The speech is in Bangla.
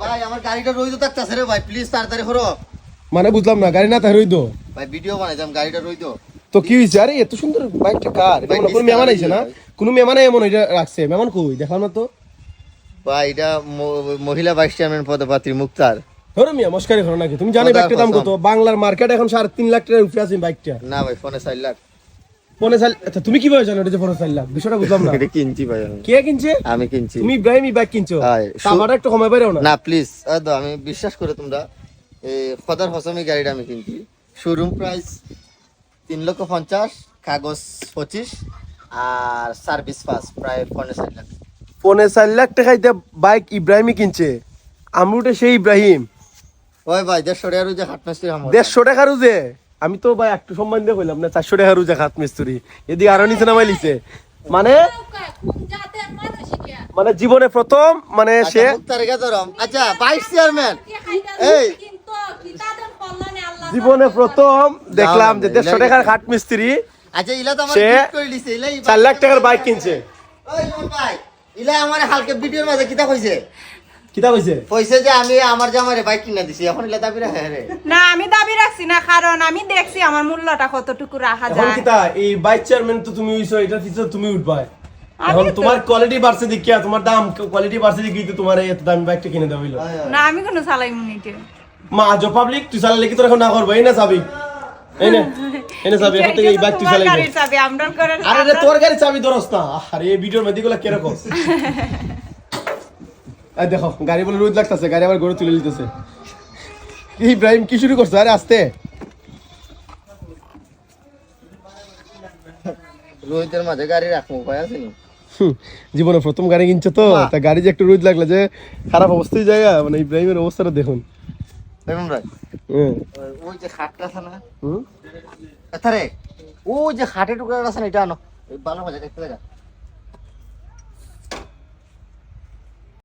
ভাই আমার গাড়িটা রইতো থাকতেছে রে ভাই প্লিজ তাড়াতাড়ি করো মানে বুঝলাম না গাড়ি না তাহলে তো ভাই ভিডিও বানাইতাম গাড়িটা রইতো তো কি হয়েছে আরে এত সুন্দর বাইকটা কার? কোনো মেহমান আইছে না। কোনো মেহমান এমন এটা রাখছে। মেহমান কই? দেখাও না তো। ভাই এটা মহিলা ভাইস চেয়ারম্যান পদপ্রার্থী মুক্তার। ধরো মিয়া মস্কারি করো নাকি। তুমি জানো খোদার বাইকটার দাম কত? বাংলার মার্কেট এখন সাড়ে তিন লাখ টাকার উপরে আছে বাইকটা। না ভাই ফোনে চার লাখ। পনে আচ্ছা তুমি কীভাবে জানো এটা যে পনে চার লাখ বিষয়টা বুঝলাম না। এটা কিনছি ভাই কে কিনছে? আমি কিনছি। তুমি ইব্রাহিম কিনছো। একটু কমাই না। না প্লিজ আমি বিশ্বাস করে তোমরা এই খদার হসমি গাড়িটা আমি কিনছি। শোরুম প্রাইস তিন লক্ষ পঞ্চাশ কাগজ পঁচিশ আর সার্ভিস পাস প্রায় পনেরো ষাট লাখ। চার লাখ টাকাইতে বাইক ইব্রাহিমই কিনছে। আমরুটে সেই ইব্রাহিম। ওই ভাই দেড়শো টাকার যে হাট দেড়শো টাকারও যে। আমি তো ভাই একটু সম্মান দিয়ে কইলাম না চারশো টাকারও যে হাত মিস্ত্রি। এদিকে আরও নিচে নামাই লিছে। মানে মানে জীবনে প্রথম মানে সে আচ্ছা ভাইস চেয়ারম্যান এই জীবনে প্রথম দেখলাম যে দেড়শো টাকার খাট মিস্ত্রি আচ্ছা ইলা তো আমার সে করে দিছে ইলা এই চার লাখ টাকার বাইক কিনছে। ওই মোর ভাই ইলা আমার হালকা ভিডিওর মাঝে কিতা কইছে? কিতা কইছে? কইছে যে আমি আমার জামারে বাইক কিনা দিছি এখন ইলা দাবি রাখে রে। না আমি দাবি রাখছি না কারণ আমি দেখছি আমার মূল্যটা কতটুকু রাখা যায়। কিতা এই বাইক চেয়ারম্যান তো তুমি হইছো এটা কিছু তুমি উঠবাই এখন তোমার কোয়ালিটি বাড়ছে দেখিয়া তোমার দাম কোয়ালিটি বাড়ছে দেখি তো তোমার এত দামি বাইকটা কিনে দেওয়া হইল? না আমি কোনো চালাই মিনিটে মা আজ পাবলিক তুই চালালে কি তোর এখন না করব? এই না চাবি। এই না। এই না চাবি এখন থেকে এই বাইক তুই চালাই আরে রে তোর গাড়ি চাবি ধরস না আরে এই ভিডিওর মধ্যে গুলা কীরকম? দেখো গাড়ি বলে রোদ লাগতেছে গাড়ি আবার গড়ে তুলে নিতেছে। কি ইব্রাহিম কি শুরু করছে? আরে আস্তে। রোহিতের মাঝে গাড়ি রাখব ভয় আছে জীবনে প্রথম গাড়ি কিনছে তো? তা গাড়ি যে একটু রোদ লাগলে যে খারাপ অবস্থায় জায়গা মানে ইব্রাহিমের অবস্থাটা দেখুন। দেখুন ভাই। ওই- ওই যে খাটটা আছে না? হুম? আরে ও যে খাটে টুকরা আছে না এটা আনো। ভালো মজা দেখতে দেখা।